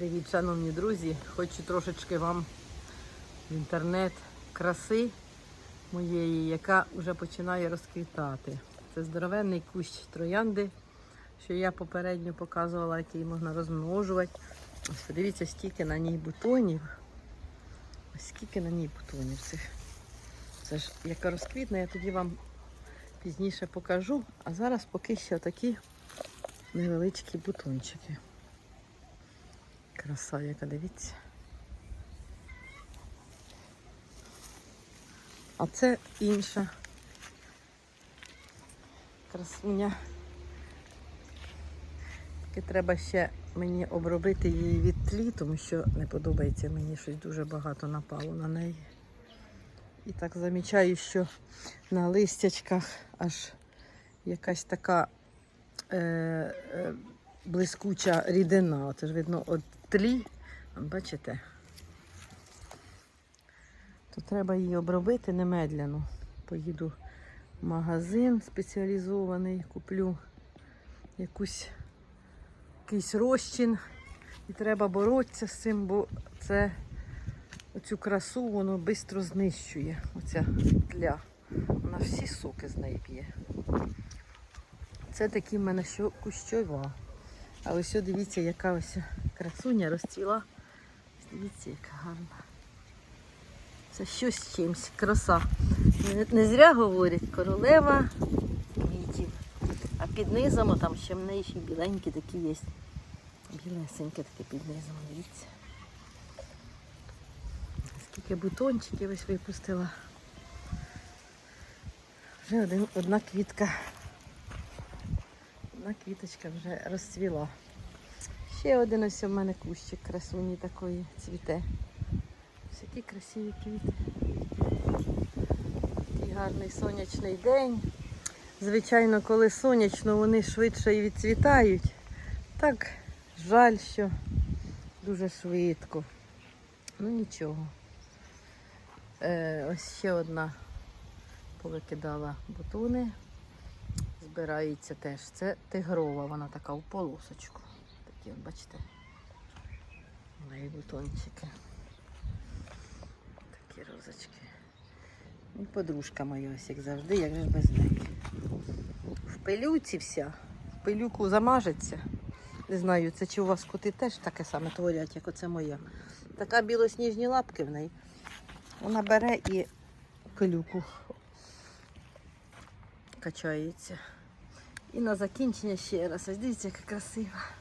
Привіт, шановні друзі! Хочу трошечки вам в інтернет краси моєї, яка вже починає розквітати. Це здоровенний кущ троянди, що я попередньо показувала, який можна розмножувати. Ось подивіться, скільки на ній бутонів. Ось скільки на ній бутонів цих. Це ж яка розквітне, я тоді вам пізніше покажу. А зараз поки що такі невеличкі бутончики. Краса, яка дивіться. А це інша красуня. Тільки треба ще мені обробити її від тлі, тому що не подобається мені щось дуже багато напало на неї. І так замічаю, що на листячках аж якась така е, е, блискуча рідина. Це видно от тлі. Бачите? То треба її обробити немедленно. Поїду в магазин спеціалізований, куплю якусь, якийсь розчин. І треба боротися з цим, бо це оцю красу воно швидко знищує. Оця тля. Вона всі соки з неї п'є. Це такі в мене що кущова. А ось дивіться, яка ось красуня розцвіла. Дивіться, яка гарна. Це щось з чимось, краса. Не, не зря говорять королева квітів. А під низом там ще в неї ще біленькі такі є. Білесенькі такі під низом, дивіться. Скільки бутончиків ось випустила. Вже один, одна квітка. Одна квіточка вже розцвіла. Ще один ось у мене кущик красуні такої цвіте. Ось які красиві квіти. Такий гарний сонячний день. Звичайно, коли сонячно, вони швидше і відцвітають. Так, жаль, що дуже швидко. Ну нічого. Е, ось ще одна повикидала бутони. Збирається теж. Це тигрова, вона така в полосочку. Такі, от, бачите, неї бутончики. Такі розочки. І подружка моя ось як завжди, як же ж без неї. В пилюці вся, в пилюку замажеться. Не знаю, це чи у вас коти теж таке саме творять, як оце моя. Така білосніжні лапки в неї. Вона бере і пилюку качається. І на закінчення ще раз. Ось дивіться, яка красива.